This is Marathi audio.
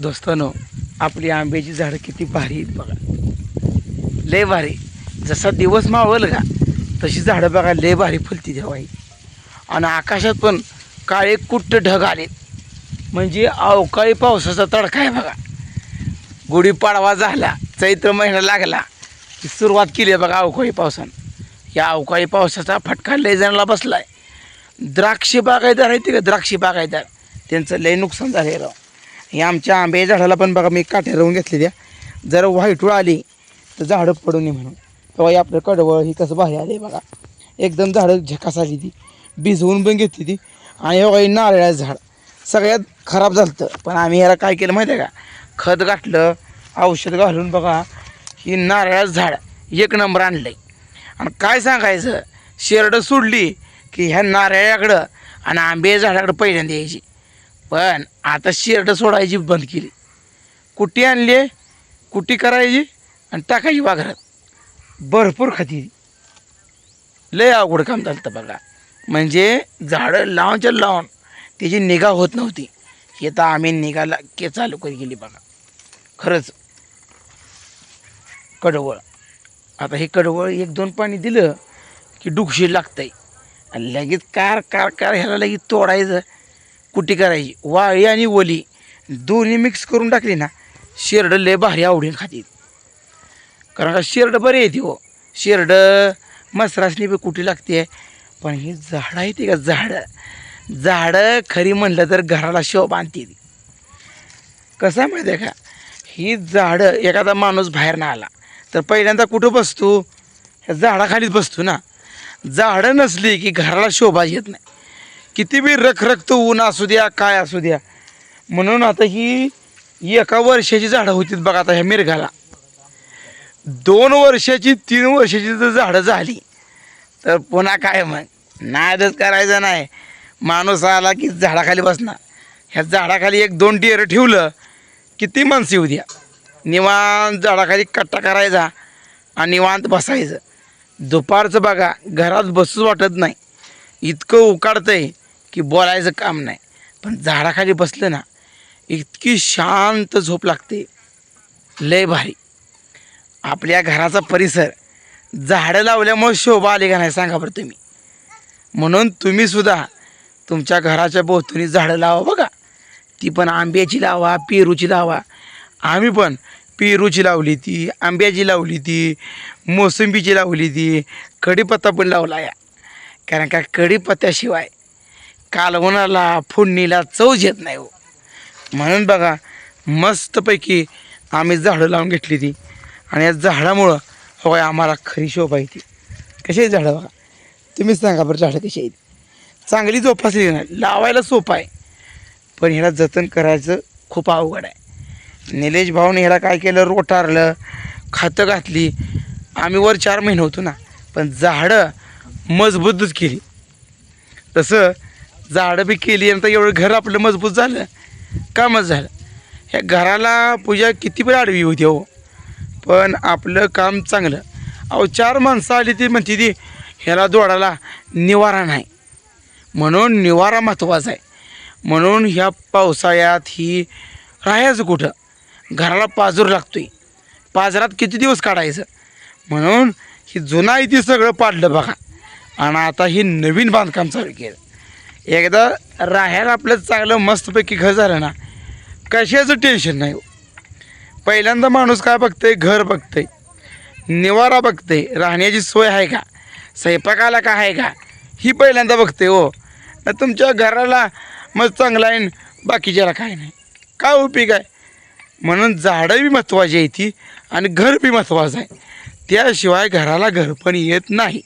दोस्तानो आपली आंब्याची झाडं किती भारी आहेत बघा. लय भारी. जसा दिवस मावल का तशी झाडं बघा लय भारी फुलती देवाई आणि आकाशात पण काळे कुट्ट ढग आलेत. म्हणजे अवकाळी पावसाचा तडका आहे बघा. गुढीपाडवा झाला चैत्र महिना लागला की सुरुवात केली आहे बघा अवकाळी पावसानं. या अवकाळी पावसाचा फटका लय बसला आहे द्राक्षी बागायदार आहेत ते का? द्राक्षी बागायदार त्यांचं लय नुकसान झालं राव. हे आमच्या आंबे झाडाला पण बघा मी काठ्या राहून घेतलेल्या जर व्हाईटूळ आली तर झाडं पडू नये म्हणून. तेव्हा आपलं कडवळ ही कसं बाहेर आले बघा. एकदम झाडं झकास आली ती. भिजवून पण घेतली ती. आणि हे बघा नारळाचं झाड. सगळ्यात खराब झालं पण आम्ही ह्याला काय केलं माहिती आहे का? खत गाठलं औषध घालून बघा ही नारळाचं झाड एक नंबर आणलं आहे आणि काय सांगायचं? शेरडं सोडली की ह्या नारळाकडं आणि आंबे झाडाकडं पहिल्यांदा यायची. पण आता शिरडं सोडायची बंद केली. कुटी आणली कुटी करायची आणि टाकायची वाघरात. भरपूर खाती. लय अवघड काम झालं होतं बघा. म्हणजे झाडं लावूनच्या लावून त्याची निगा होत नव्हती. हे तर आम्ही निघाला के चालू करी गेली बघा. खरंच. कडवळ. आता हे कडवळ एक दोन पाणी दिलं की डुकशी लागतंय. आणि लगेच कार कार कार ह्याला लगेच तोडायचं. कुटी करायची. वाळी आणि ओली. दोन्ही मिक्स करून टाकली ना शेरडं लय भारी आवडीन खातील कारण का शेरडं बरे येते हो. शेरडं मसरासनी बी कुटी लागते. पण ही झाडं आहे ती का झाडं? झाडं खरी म्हणलं तर घराला शोभा आणते ती कसं आहे माहिती आहे का? ही झाडं एखादा माणूस बाहेर ना आला. तर पहिल्यांदा कुठं बसतो? ह्या झाडाखालीच बसतो ना. झाडं नसली की घराला शोभा येत नाही. किती बी रखरखतं ऊन असू द्या काय असू द्या. म्हणून आता ही एका वर्षाची झाडं होतीत बघा आता ह्या मिरघाला दोन वर्षाची तीन वर्षाची जर झाडं झाली तर पुन्हा काय मग? नादच करायचं नाही. माणूस आला की झाडाखाली बसणार. ह्या झाडाखाली एक दोन डिअर ठेवलं किती माणसं येऊ द्या. निवांत झाडाखाली कट्टा करायचा आणि निवांत बसायचं. दुपारचं बघा घरात बसूच वाटत नाही. इतकं उकाडतंय. की बोलायचं काम नाही. पण झाडाखाली बसलं ना इतकी शांत झोप लागते. लय भारी. आपल्या घराचा परिसर झाडं लावल्यामुळे शोभा आली का नाही सांगा बरं तुम्ही. म्हणून तुम्ही सुद्धा तुमच्या घराच्या भोवतणी झाडं लावा बघा. ती पण आंब्याची लावा पेरूची लावा. आम्ही पण पेरूची लावली ती आंब्याची लावली ती मोसंबीची लावली ती कढीपत्ता पण लावला या. कारण का कढीपत्त्याशिवाय कालवणाला फोडणीला चवच येत नाही हो. म्हणून बघा मस्तपैकी आम्ही झाडं लावून घेतली ती. आणि या झाडामुळं होय आम्हाला खरी शोभा येते. कशी आहेत झाडं बघा? तुम्हीच सांगा बरं झाडं कशी आहेत. चांगली जोपासली ना लावायला सोपं आहे. पण ह्याला जतन करायचं खूप अवघड आहे. निलेश भाऊने ह्याला काय केलं? रोटारलं खातं घातली. आम्ही वर चार महिने होतो ना पण झाडं मजबूतच केली. तसं झाडं बी केली आणि तर एवढं घर आपलं मजबूत झालं. कामच झालं. ह्या घराला पूजा किती पण आडवी होती हो? पण आपलं काम चांगलं. अहो चार माणसं आली ती म्हणते ती ह्याला दोडाला निवारा नाही. म्हणून निवारा महत्त्वाचा आहे. म्हणून ह्या पावसाळ्यात ही राहायचं कुठं? घराला पाजूर लागतोय. पाजरात किती दिवस काढायचं? म्हणून ही जुना आहे ती सगळं पाडलं बघा. आणि आता ही नवीन बांधकाम चालू केलं. एकदा राहायला आपलं चांगलं मस्तपैकी घर झालं ना कशाचं टेन्शन नाही. हो. पहिल्यांदा माणूस काय बघतंय? घर बघतंय. निवारा बघतंय. राहण्याची सोय आहे का? स्वयंपाकाला का आहे का? ही पहिल्यांदा बघते हो. तुमच्या घराला मग चांगला आहे बाकीच्याला काय नाही. काय उपयोग आहे? म्हणून झाडं बी महत्त्वाची आहे ती आणि घर बी महत्त्वाचं आहे. त्याशिवाय घराला घर पण येत नाही.